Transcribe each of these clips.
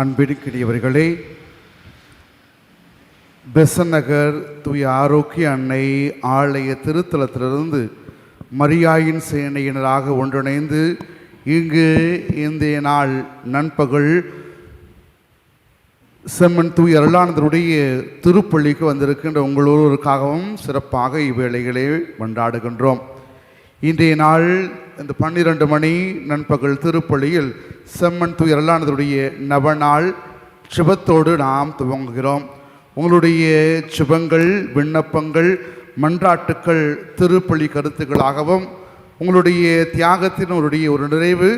அன்பிற்கினியவர்களே பெசன் நகர் தூய ஆரோக்கிய அன்னை ஆலய திருத்தலத்திலிருந்து மரியாயின் சேனையினராக ஒன்றிணைந்து இங்கு இந்திய நாள் நண்பகல் செம்மன் தூய அருளானந்தருடைய திருப்பள்ளிக்கு வந்திருக்கின்ற உங்களோருக்காகவும் சிறப்பாக இவ்வேளைகளே கொண்டாடுகின்றோம். இன்றைய நாள் இந்த பன்னிரண்டு மணி நண்பகல் திருப்பள்ளியில் செம்மன் துயரலானதுடைய நவநாள் சுபத்தோடு நாம் துவங்குகிறோம். உங்களுடைய சுபங்கள் விண்ணப்பங்கள் மன்றாட்டுக்கள் திருப்பள்ளி கருத்துக்களாகவும் உங்களுடைய தியாகத்தினுடைய ஒரு நிறைவு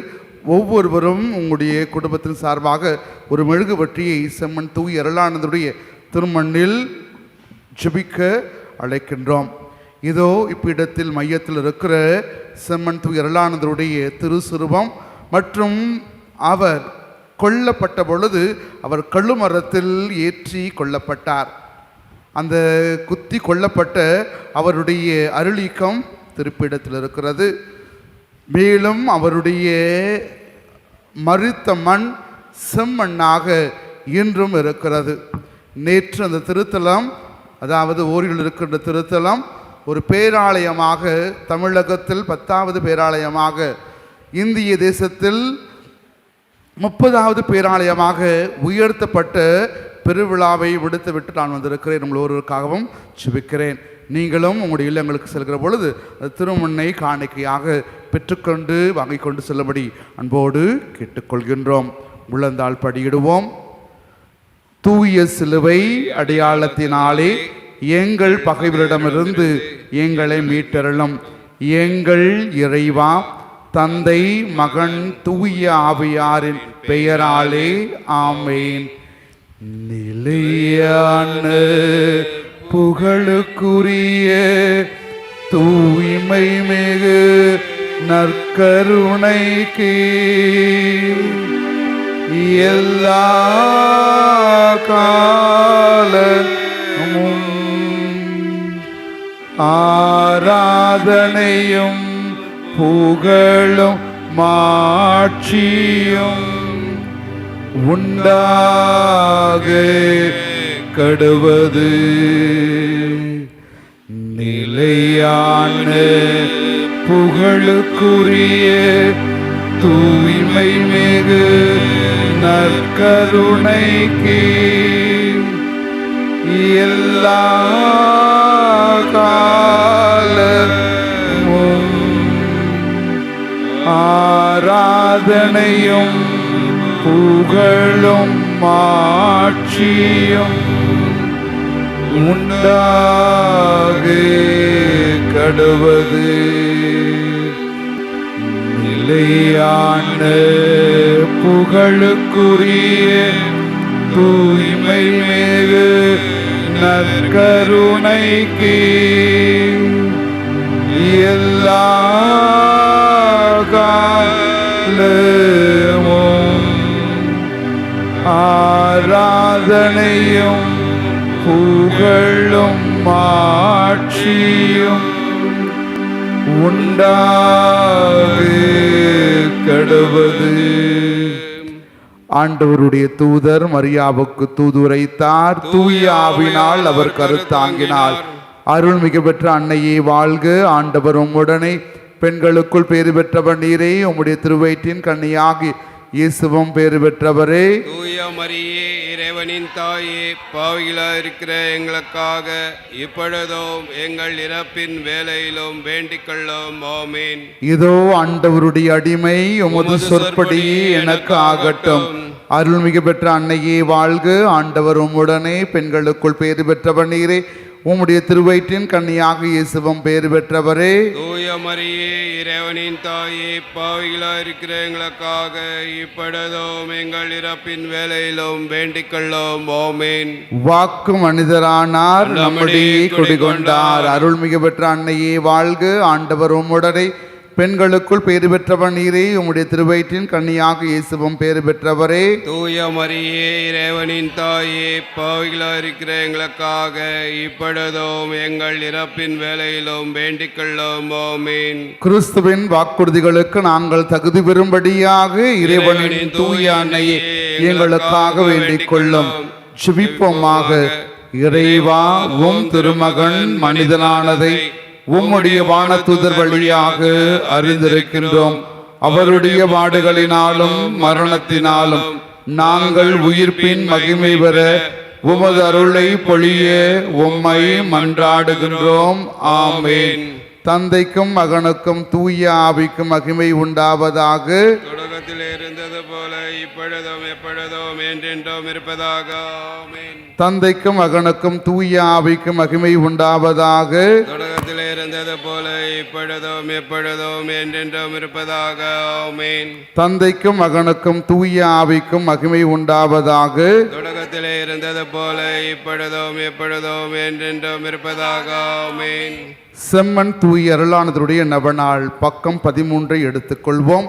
ஒவ்வொருவரும் உங்களுடைய குடும்பத்தின் சார்பாக ஒரு மெழுகுவற்றியை செம்மன் தூய் அருளானந்தருடைய திருமண்ணில் ஜெபிக்க அழைக்கின்றோம். இதோ இப்பிடத்தில் மையத்தில் இருக்கிற செம்மன் தூய் அருளானந்தருடைய திருசுருவம் மற்றும் அவர் கொல்லப்பட்ட பொழுது அவர் கழுமரத்தில் ஏற்றி கொல்லப்பட்டார். அந்த குத்தி கொல்லப்பட்ட அவருடைய அருளீக்கம் திருப்பிடத்தில் இருக்கிறது. மேலும் அவருடைய மறுத்த மண் செம்மண்ணாக இன்றும் இருக்கிறது. நேற்று அந்த திருத்தலம் அதாவது ஓரில் இருக்கின்ற திருத்தலம் ஒரு பேராலயமாக தமிழகத்தில் பத்தாவது பேராலயமாக இந்திய தேசத்தில் முப்பதாவது பேராலயமாக உயர்த்தப்பட்ட பெருவிழாவை விடுத்துவிட்டு நான் வந்திருக்கிறேன். உங்கள் ஒருவருக்காகவும் சுபிக்கிறேன். நீங்களும் உங்களுடைய இல்லங்களுக்கு செல்கிற பொழுது அந்த திருமண்ணை காணிக்கையாக பெற்றுக்கொண்டு வாங்கிக் கொண்டு செல்லும்படி அன்போடு கேட்டுக்கொள்கின்றோம். உள்ளந்தால் படியிடுவோம். தூய சிலுவை அடையாளத்தினாலே எங்கள் பகைவரிடமிருந்து எங்களை மீட்டருளும். எங்கள் இறைவா தந்தை மகன் தூய ஆவியாரின் பெயராலே ஆமேன். நிலையான புகழுக்குரிய தூய்மை மிகு நற்கருணைக்கு. எல்லா காலமும் ஆராதனையும் புகழும் மாட்சியும் உண்டாக கடுவது. நிலையான புகழுக்குரிய தூய்மை மிகு நற்கருணைக்கு எல்லா காலமும் ஆராதனையும் புகழும் மாட்சியும் உண்டாகே கடுவது. நிலையான புகழுக்குரிய தூய்மை மிகு நற்கருணைக்கு எல்லா காலமும் ஆராதனையும் புகழும் மாட்சியும் உண்டாக கடுவது ஆண்டவருடைய தூதர் மரியாவுக்கு தூதுரைத்தார். தூய ஆவினால் அவர் கருத்தாங்கினார். அருள்மிகு பெற்ற அன்னையே வாழ்க. ஆண்டவர் உம்முடனே பெண்களுக்குள் பேறு பெற்றவர் நீரே. உம்முடைய திருவயிற்றின் கன்னியாகி இயேசுவும் பேறு பெற்றவரே. தூய மரியே இறைவனின் தாயே பாவிகளா இருக்கிற எங்களுக்காக இப்பொழுதும் எங்கள் இறப்பின் வேலையிலும் வேண்டிக் கொள்ளும். ஆமீன். இதோ ஆண்டவருடைய அடிமை உமது சொற்படியே எனக்கு ஆகட்டும். அருள்மிகு பெற்ற அன்னையே வாழ்க. ஆண்டவர் உம்முடனே பெண்களுக்குள் பேறு பெற்றவர் நீரே. உம்முடைய திருவயிற்றின் கன்னியாக இயேசுவும் பேறு பெற்றவரே. தூய மரியே இறைவனின் தாயே பாவிகளா இருக்கிற எங்களுக்காக இப்பொழுதும் எங்கள் இறப்பின் வேலையிலும் வேண்டிக் கொள்ளும். ஆமீன். வாக்கு மனிதரானார் நம்முடைய குடிகொண்டார். அருள்மிகு பெற்ற அன்னையே வாழ்க. ஆண்டவர் உம்முடனே பெண்களுக்குள் பேறு பெற்றவர் நீரே உம்முடைய திருவயிற்றின் கன்னியாக இயேசுவும் பேறு பெற்றவரே. தூய மரியே இறைவனின் தாயே பாவிகளாக இருக்கிற எங்களுக்காக இப்பொழுதும் எங்கள் இறப்பின் வேலையிலும் வேண்டிக் கொள்ளும் ஆமீன். கிறிஸ்துவின் வாக்குறுதிகளுக்கு நாங்கள் தகுதி பெறும்படியாக இறைவனின் தூய அன்னையே எங்களுக்காக வேண்டிக் கொள்ளும். ஜெபிப்போமாக இறைவா உம் திருமகன் மனிதனானதை உம்முடைய வானத்துதர் வழியாக அறிந்திருக்கின்றோம். அவருடைய பாடுகளினாலும் மரணத்தினாலும் நாங்கள் உயிர்ப்பின் மகிமை பெற உமது அருளை பொழிய உம்மை மன்றாடுகின்றோம். ஆமேன். தந்தைக்கும் மகனுக்கும் தூய ஆவிக்கும் மகிமை உண்டாவதாக. தொடக்கத்தில் இருந்தது போல இப்பொழுதும் எப்பொழுதும் என்றென்றும் இருப்பதாக. தந்தைக்கும் மகனுக்கும் தூய ஆவிக்கும் மகிமை உண்டாவதாக. தொடக்கத்தில் இருந்தது போல இப்பொழுதும் எப்பொழுதும் என்றென்றும் இருப்பதாக. ஆமீன். தந்தைக்கும் மகனுக்கும் தூய ஆவிக்கும் மகிமை உண்டாவதாக. தொடக்கத்தில் இருந்தது போல இப்பொழுதும் எப்பொழுதும் என்றென்றும் இருப்பதாக. ஆமீன். செம்மன் தூய அருளானதருடைய நவநாள் பக்கம் பதிமூன்றை எடுத்துக்கொள்வோம்.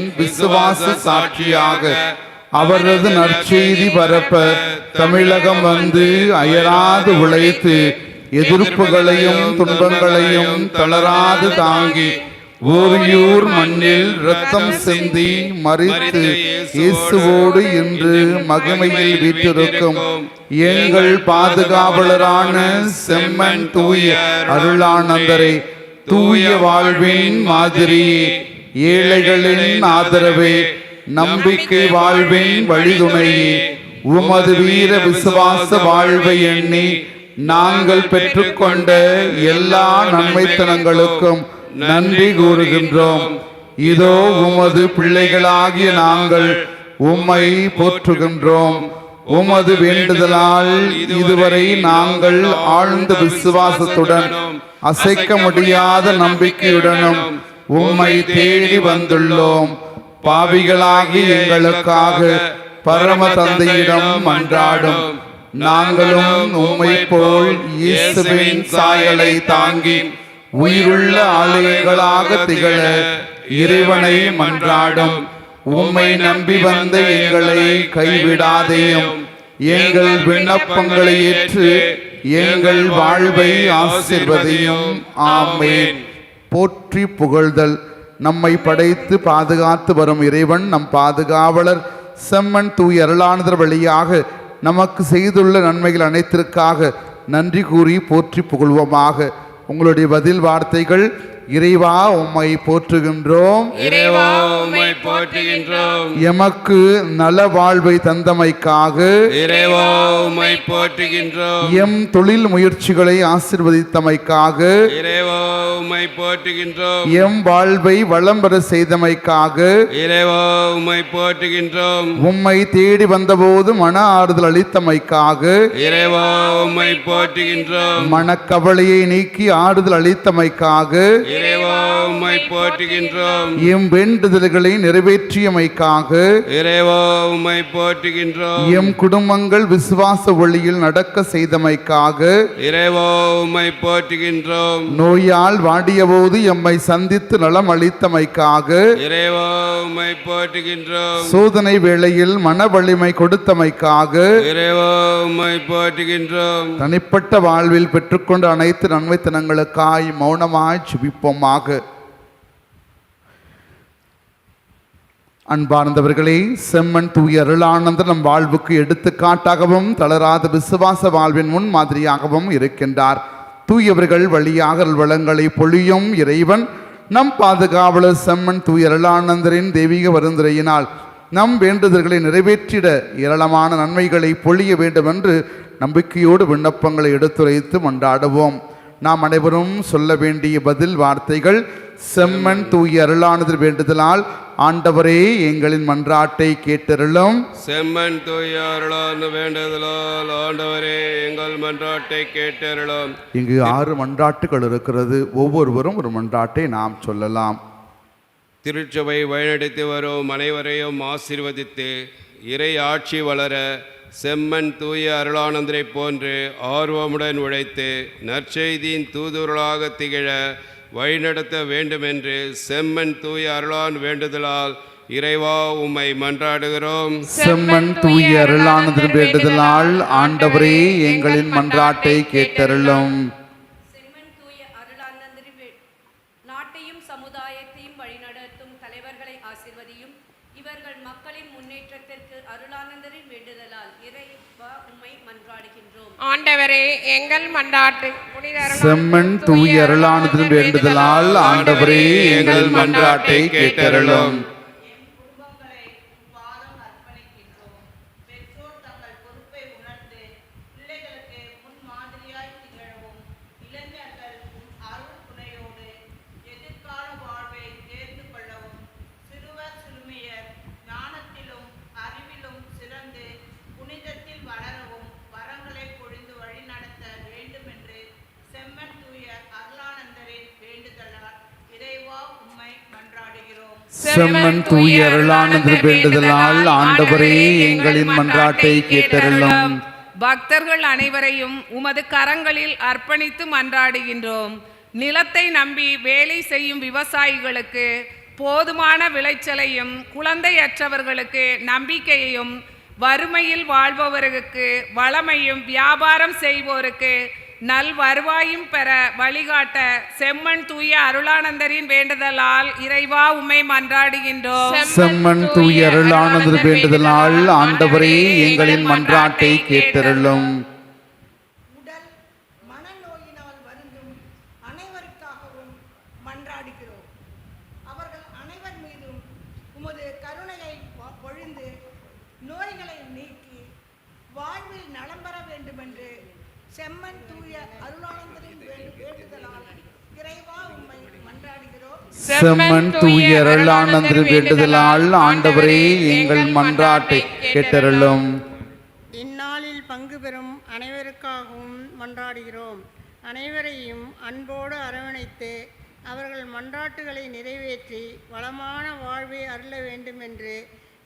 என் விசுவாச சாட்சியாக அவரது நற்செய்தி பரப்ப தமிழகம் வந்து அயராது உழைத்து எதிர்ப்புகளையும் துன்பங்களையும் தளராது தாங்கி ஓரியூர் மண்ணில் ரத்தம் சிந்தி மறித்து இயேசுவோடு இன்று மகிமையில் வீற்றிருக்கும் எங்கள் பாதுகாவலரான செம்மன் தூய அருளானந்தரை தூய வாழ்வின் மாதிரியே ஏழைகளின் ஆதரவே நம்பிக்கை வாழ்வின் வழிதுணையே உமது வீர விசுவாச வாழ்வை எண்ணி நாங்கள் பெற்றுக்கொண்ட எல்லா நன்மைத்தனங்களுக்கும் நன்றி கூறுகின்றோம். இதோ உமது பிள்ளைகளாகிய நாங்கள் உம்மை போற்றுகின்றோம். உமது வேண்டுதலால் இதுவரை நாங்கள் ஆழ்ந்த விசுவாசத்துடன் அசைக்க முடியாத நம்பிக்கையுடனும் உம்மை தேடி வந்துள்ளோம். பாவிகளாகி எங்களுக்காக பரம தந்தையிடம் மன்றாடும். நாங்களும் உம்மை போல் இயேசுவின் சாயலை தாங்கி உயிருள்ள ஆலயங்களாக திகழ இறைவனை மன்றாடும். உம்மை நம்பி வந்த எங்களை கைவிடாதேயும். எங்கள் விண்ணப்பங்களை ஏற்று எங்கள் வாழ்வை ஆசிர்வதையும். ஆமேன். போற்றி புகழ்தல். நம்மை படைத்து பாதுகாத்து வரும் இறைவன் நம் பாதுகாவலர். செம்மன் தூய் அருளானதர் வழியாக நமக்கு செய்துள்ள நன்மைகள் அனைத்திற்காக நன்றி கூறி போற்றி புகழ்வோமாக. உங்களுடைய பதில் வார்த்தைகள் இறைவா உம்மை போற்றுகின்றோம். இறைவா உம்மை போற்றுகின்றோம். எமக்கு நல வாழ்வை தந்தமைக்காக இறைவா உம்மை போற்றுகின்றோம். எம் தொழில் முயற்சிகளை ஆசிர்வதித்தமைக்காக இறைவா உம்மை போற்றுகின்றோம். எம் வாழ்வை வளம் பெற செய்தமைக்காக இறைவா உம்மை போற்றுகின்றோம். உம்மை தேடி வந்தபோது மன ஆறுதல் அளித்தமைக்காக இறைவா உம்மை போற்றுகின்றோம். மனக்கவலையை நீக்கி ஆறுதல் அளித்தமைக்காக இறைவா உம்மை போற்றுகின்றோம். எம் வேண்டுதல்களை நிறைவேற்றியமைக்காக இறைவா உம்மை போற்றுகின்றோம். எம் குடும்பங்கள் விசுவாச வழியில் நடக்க செய்தமைக்காக இறைவா உம்மை போற்றுகின்றோம். நோயால் வாடியபோது எம்மை சந்தித்து நலம் அளித்தமைக்காக இறைவா உம்மை போற்றுகின்றோம். சோதனை வேளையில் மன வலிமை கொடுத்தமைக்காக இறைவா உம்மை போற்றுகின்றோம். தனிப்பட்ட வாழ்வில் பெற்றுக்கொண்ட அனைத்து நன்மைத்தனங்களுக்காய் மௌனமாய் சுபிப்போமாக அன்பார்ந்தவர்களே செம்மன் தூய அருளானந்தர் நம் வாழ்வுக்கு எடுத்துக்காட்டாகவும் தளராத விசுவாச வாழ்வின் முன் மாதிரியாகவும் இருக்கின்றார். தூயவர்கள் வழியாக வளங்களை பொழியும் இறைவன் நம் பாதுகாவலர் செம்மன் தூய அருளானந்தரின் தெய்வீக வருந்துரையினால் நம் வேண்டுதல்களை நிறைவேற்றிட ஏராளமான நன்மைகளை பொழிய வேண்டும் என்று நம்பிக்கையோடு விண்ணப்பங்களை எடுத்துரைத்து மன்றாடுவோம். நாம் அனைவரும் சொல்ல வேண்டிய பதில் வார்த்தைகள் செம்மன் தூய அருளானது வேண்டுதலால் ஆண்டவரே எங்களின் மன்றாட்டை கேட்டருளும். செம்மன் தூயாருளான்னு வேண்டுதலால் ஆண்டவரே எங்கள் மன்றாட்டை கேட்டருளும். இங்கு ஆறு மன்றாட்டுகள் இருக்கிறது. ஒவ்வொருவரும் ஒரு மன்றாட்டை நாம் சொல்லலாம். திருச்சபை வழிநடத்தி வரும் அனைவரையும் ஆசீர்வதித்து இறை ஆட்சி வளர செம்மன் தூய அருளானந்தரை போன்று ஆர்வமுடன் உழைத்து நற்செய்தியின் தூதுருளாக திகழ வழிநடத்த வேண்டுமென்று செம்மன் தூய அருளான் வேண்டுதலால் இறைவா உம்மை மன்றாடுகிறோம். செம்மன் தூய அருளானது வேண்டுதலால் ஆண்டவரே எங்களின் மன்றாட்டை கேட்டருளும் செம்மன் தூய அருளானந்தரி வே- நாட்டையும் சமுதாயத்தையும் வழிநடத்தும் தலைவர்களை ஆசிர்வதியும் இவர்கள் மக்களின் முன்னேற்றத்திற்கு அருளானந்தரின் வேண்டுதலால் இறைவா உம்மை மன்றாடுகின்றோம் ஆண்டவரே எங்கள் அருளானந்தம் செம்மன் தூய வேண்டுதலால் ஆண்டவரே எங்கள் மன்றாட்டை கேட்டருளும். செம்மன் தூய அருளானது வேண்டுதலால் ஆண்டவரே எங்களின் மன்றாட்டை கேட்டருளும். பக்தர்கள் அனைவரையும் உமது கரங்களில் அர்ப்பணித்து மன்றாடுகின்றோம். நிலத்தை நம்பி வேலை செய்யும் விவசாயிகளுக்கு போதுமான விளைச்சலையும் குழந்தையற்றவர்களுக்கு நம்பிக்கையையும் வறுமையில் வாழ்பவர்களுக்கு வளமையும் வியாபாரம் செய்வோருக்கு நல் வருவாயும் பெற வழிகாட்ட செம்மண் தூய அருளானந்தரின் வேண்டுதலால் இறைவா உமை மன்றாடுகின்றோம். செம்மண் தூய அருளானந்தர் வேண்டுதலால் ஆண்டவரே எங்களின் மன்றாட்டை கேட்டருளும் உடல் மனநோயினால் வருந்தும் அனைவருக்காகவும் மன்றாடுகிறோம் அவர்கள் அனைவர் மீதும் உமது கருணையை பொ- பொழிந்து நோய்களை நீக்கி வாழ்வில் நலம் பெற வேண்டுமென்று செம்மன் தூய அருளானந்தரின் வேண்டு- வேண்டுதலால் இறைவா உம்மை மன்றாடுகிறோம் செம்மன் தூய அருளானது வேண்டுதலால் ஆண்டவரே எங்கள் மன்றாட்டை கேட்டருளும். இந்நாளில் பங்கு பெறும் அனைவருக்காகவும் மன்றாடுகிறோம். அனைவரையும் அன்போடு அரவணைத்து அவர்கள் மன்றாட்டுகளை நிறைவேற்றி வளமான வாழ்வை அருள வேண்டுமென்று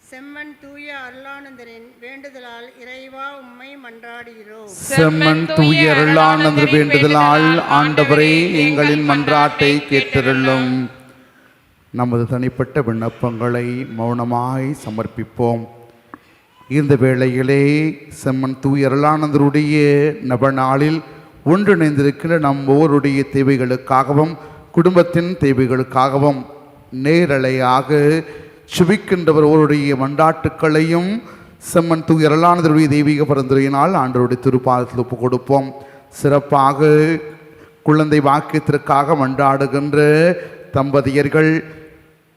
செம்மன் தூய அருளானந்தரின் வேண்டுதலால் இறைவா உம்மை மன்றாடுகிறோம். செம்மன் தூய அருளானது வேண்டுதலால் ஆண்டவரே எங்களின் மன்றாட்டை கேட்டருளும். நமது தனிப்பட்ட விண்ணப்பங்களை மௌனமாய் சமர்ப்பிப்போம். இந்த வேளையிலே செம்மன் தூயரலானந்தருடைய நபநாளில் ஒன்றிணைந்திருக்கிற நம் ஒவ்வொருடைய தேவைகளுக்காகவும் குடும்பத்தின் தேவைகளுக்காகவும் நேரலையாக சுபிக்கின்றவர் ஒருவருடைய மண்டாட்டுக்களையும் செம்மன் தூய தெய்வீக பரிந்துரையினால் ஆண்டருடைய திருப்பாதத்தில் ஒப்பு கொடுப்போம். சிறப்பாக குழந்தை வாக்கியத்திற்காக மன்றாடுகின்ற தம்பதியர்கள்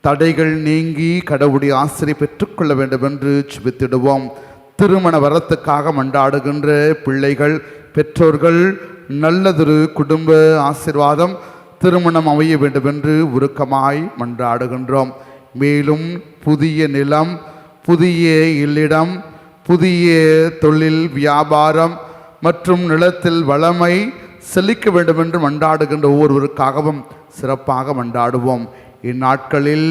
தடைகள் நீங்கி கடவுளுடைய ஆசிரியை பெற்றுக்கொள்ள வேண்டும் என்று சுபித்திடுவோம் திருமண வரத்துக்காக மண்டாடுகின்ற பிள்ளைகள் பெற்றோர்கள் நல்லதொரு குடும்ப ஆசிர்வாதம் திருமணம் அமைய வேண்டும் என்று உருக்கமாய் மன்றாடுகின்றோம் மேலும் புதிய நிலம் புதிய இல்லிடம் புதிய தொழில் வியாபாரம் மற்றும் நிலத்தில் வளமை செழிக்க வேண்டும் என்று மன்றாடுகின்ற ஒவ்வொருவருக்காகவும் சிறப்பாக மன்றாடுவோம் இந்நாட்களில்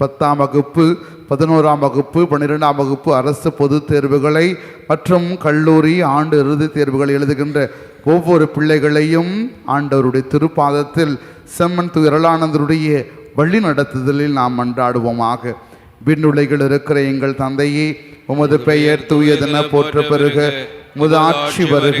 பத்தாம் வகுப்பு பதினோராம் வகுப்பு பன்னிரெண்டாம் வகுப்பு அரசு பொதுத் தேர்வுகளை மற்றும் கல்லூரி ஆண்டு இறுதித் தேர்வுகளை எழுதுகின்ற ஒவ்வொரு பிள்ளைகளையும் ஆண்டவருடைய திருப்பாதத்தில் செம்மன் துயரளானந்தருடைய வழி நடத்துதலில் நாம் மன்றாடுவோமாக விண்ணுலைகள் இருக்கிற எங்கள் தந்தையே உமது பெயர் தூயதென போற்ற பெறுக உமது ஆட்சி வருக.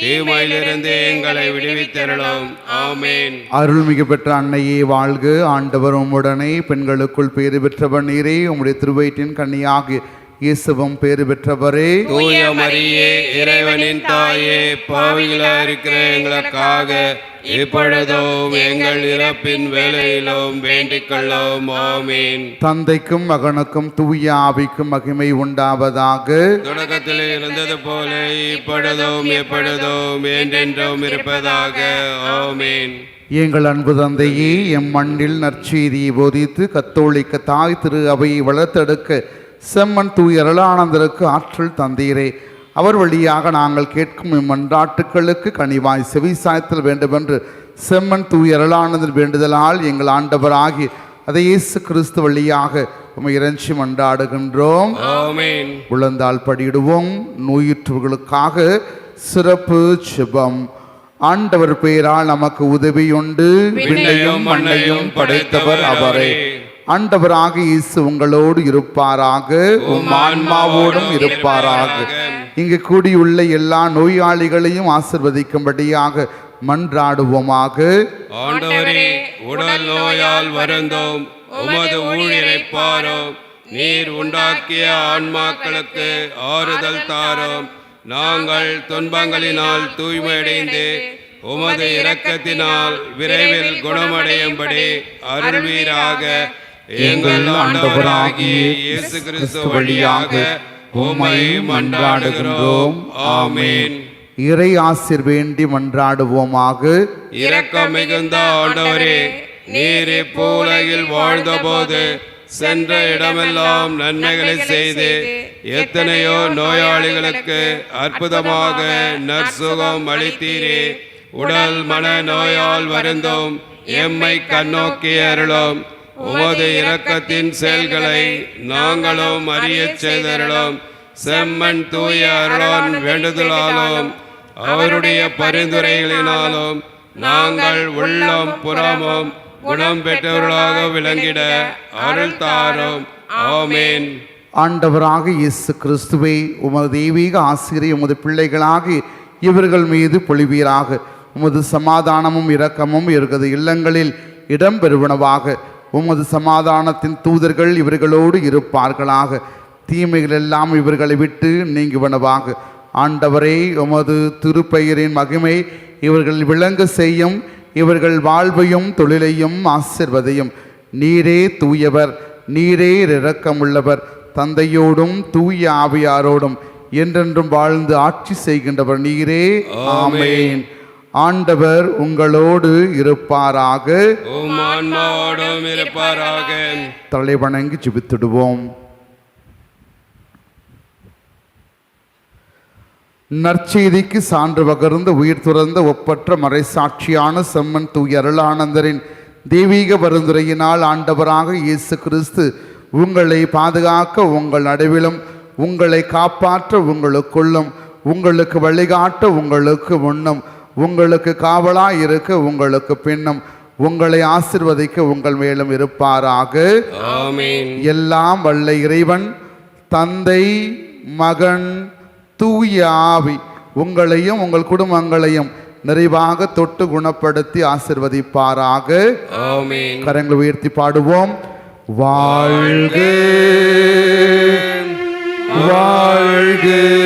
தீமையிலிருந்து எங்களை விடுவித்தரலாம் ஆமேன். அருள்மிகு பெற்ற அன்னையே வாழ்க. ஆண்டவர் உம்முடனே பெண்களுக்குள் பேறு பெற்றவர் நீரே. உம்முடைய திருவயிற்றின் கன்னியாகிய இயேசுவும் பேறு பெற்றவரே. தூய மரியே இறைவனின் தாயே பாவிகளா இருக்கிற எங்களுக்காக இப்பொழுதும் எங்கள் இறப்பின் வேலையிலும் வேண்டிக் கொள்ளும் ஆமீன். தந்தைக்கும் மகனுக்கும் தூய ஆவிக்கும் மகிமை உண்டாவதாக. தொடக்கத்தில் இருந்தது போல இப்பொழுதும் எப்பொழுதும் என்றென்றும் இருப்பதாக. ஆமீன். எங்கள் அன்பு தந்தையே எம் மண்ணில் நற்செய்தியை போதித்து கத்தோலிக்க தாய் திரு அவையை வளர்த்தெடுக்க செம்மன் தூய அருளானந்தருக்கு ஆற்றல் தந்தீரே. அவர் வழியாக நாங்கள் கேட்கும் இம்மன்றாட்டுக்களுக்கு கனிவாய் செவிசாய்த்தல் வேண்டுமென்று செம்மன் தூய அருளானந்தர் வேண்டுதலால் எங்கள் ஆண்டவராகி அதை இயேசு கிறிஸ்து வழியாக உமை இறைஞ்சி மன்றாடுகின்றோம். உழந்தால் படியிடுவோம். நோயுற்றவர்களுக்காக சிறப்பு செபம். ஆண்டவர் பெயரால் நமக்கு உதவியுண்டு. விண்ணையும் மண்ணையும் படைத்தவர். அவரே. ஆண்டவராக இயேசு உங்களோடு இருப்பாராக. உம் ஆன்மாவோடும் இருப்பாராக. இங்கு கூடியுள்ள எல்லா நோயாளிகளையும் ஆசிர்வதிக்கும்படியாக மன்றாடுவோமாக. ஆண்டவரே உடல் நோயால் வருந்தோம். உமது ஊழியரை பாரோம். நீர் உண்டாக்கிய ஆன்மாக்களுக்கு ஆறுதல் தாரோம். நாங்கள் துன்பங்களினால் தூய்மையடைந்து உமது இரக்கத்தினால் விரைவில் குணமடையும்படி அருள்வீராக. எங்கள் ஆண்டவராகிய இயேசு கிறிஸ்து வழியாக உம்மை மன்றாடுகிறோம் ஆமீன். இறை ஆசிர் வேண்டி மன்றாடுவோமாக. இரக்கம் மிகுந்த ஆண்டவரே நீர் இப்பூலையில் வாழ்ந்தபோது சென்ற இடமெல்லாம் நன்மைகளை செய்து எத்தனையோ நோயாளிகளுக்கு அற்புதமாக நற்சுகம் அளித்தீரே. உடல் மன நோயால் வருந்தும். எம்மை கண்ணோக்கி அருளும். உமது இரக்கத்தின் செயல்களை நாங்களும் அறியச் செய்தருளும். செம்மன் தூய அருளான் வேண்டுதலாலும் அவருடைய பரிந்துரைகளினாலும் நாங்கள் உள்ளம் புறமும் குணம் பெற்றவர்களாக விளங்கிட அருள் தாரும். ஆமீன். ஆண்டவராக இயேசு கிறிஸ்துவை உமது தெய்வீக ஆசிரியர் உமது பிள்ளைகளாக இவர்கள் மீது பொழிவீராக. உமது சமாதானமும் இரக்கமும் இவர்களது இல்லங்களில் இடம்பெறுவனவாக. உமது சமாதானத்தின் தூதர்கள் இவர்களோடு இருப்பார்களாக. தீமைகள் எல்லாம் இவர்களை விட்டு நீங்குவனவாக. ஆண்டவரே உமது திருப்பெயரின் மகிமை இவர்கள் விளங்க செய்யும் இவர்கள் வாழ்வையும் தொழிலையும் ஆசிர்வதையும். நீரே தூயவர் நீரே இரக்கமுள்ளவர் தந்தையோடும் தூய ஆவியாரோடும் என்றென்றும் வாழ்ந்து ஆட்சி செய்கின்றவர் நீரே. ஆமென். ஆண்டவர் உங்களோடு இருப்பாராக. இருப்பாராக. தலை வணங்கி ஜெபித்திடுவோம். நற்செய்திக்கு சான்று பகர்ந்து உயிர் துறந்த ஒப்பற்ற மறைசாட்சியான செம்மன் தூய அருளானந்தரின் தெய்வீக பரிந்துரையினால் ஆண்டவராக இயேசு கிறிஸ்து உங்களை பாதுகாக்க உங்கள் நடுவிலும் உங்களை காப்பாற்ற உங்களுக்குள்ளும் உங்களுக்கு வழிகாட்ட உங்களுக்கு முன்னும் உங்களுக்கு காவலாய் இருக்க உங்களுக்கு பின்னும் உங்களை ஆசிர்வதிக்க உங்கள் மேலும் இருப்பாராக. எல்லாம் வல்ல இறைவன் தந்தை மகன் தூய ஆவி உங்களையும் உங்கள் குடும்பங்களையும் நிறைவாக தொட்டு குணப்படுத்தி ஆசிர்வதிப்பாராக. கரங்களை உயர்த்தி பாடுவோம். வாழ்க. வாழ்க.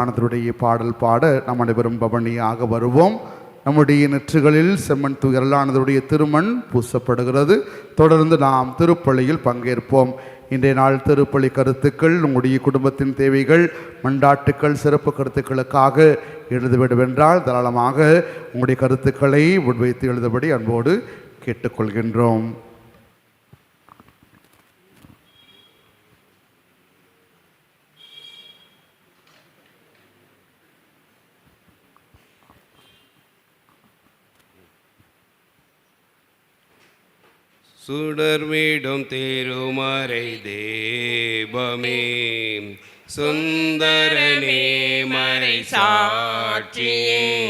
புராணத்தினுடைய பாடல் பாட நம் அனைவரும் பவனியாக வருவோம். நம்முடைய நெற்றுகளில் செம்மண் தூய் திருமண் பூசப்படுகிறது. தொடர்ந்து நாம் திருப்பள்ளியில் பங்கேற்போம். இன்றைய நாள் திருப்பள்ளி கருத்துக்கள் உங்களுடைய குடும்பத்தின் தேவைகள் மண்டாட்டுக்கள் சிறப்பு கருத்துக்களுக்காக எழுதுவிடுவென்றால் தாராளமாக உங்களுடைய கருத்துக்களை முன்வைத்து எழுதுபடி அன்போடு கேட்டுக்கொள்கின்றோம். சுடர்மீடும் திருமறை தேவமே. சுந்தரனே மறை சாட்சியே.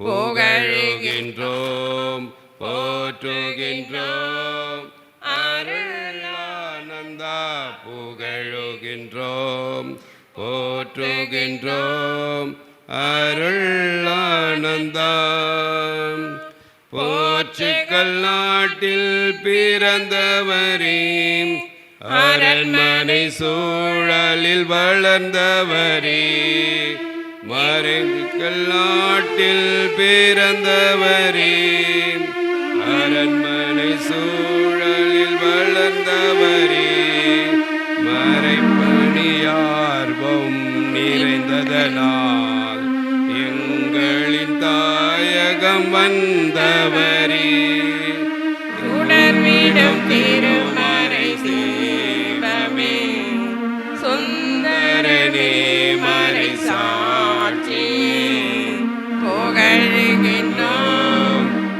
புகழுகின்றோம் போற்றுகின்றோம். அருளானந்தா புகழுகின்றோம் போற்றுகின்றோம். அருளானந்தா. போர்ச்சுகல் நாட்டில் பிறந்தவரே அரண்மனை சூழலில் வளர்ந்தவரே. மறைவுகள் நாட்டில் பிறந்தவரே. அரண்மனை சூழலில் வளர்ந்தவரே. மறைப்பணியார்வம் நிறைந்ததனால். வந்தவரே. உடன்விடும் திருமறை தீபமே சுந்தரனே மறை சாட்சி. புகழ்கின்றோம்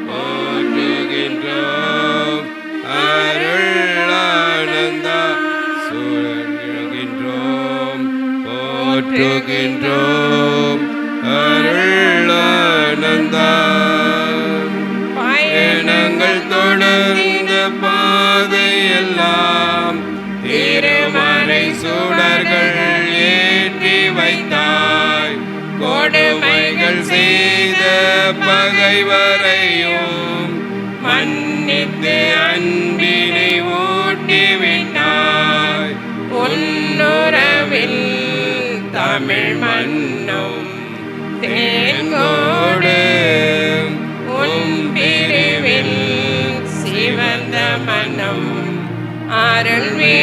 போற்றுகின்றோம். அருளானந்தா சுழல்கின்றோம் போற்றுகின்றோம். பகைவரையும் மன்னித்து அன்பினை ஊட்டிவிட்டாய். உன்னுறவில் தமிழ் மன்னும் தேங்கோடு உன் பிரிவில் சிவந்த மனம் அருள்வே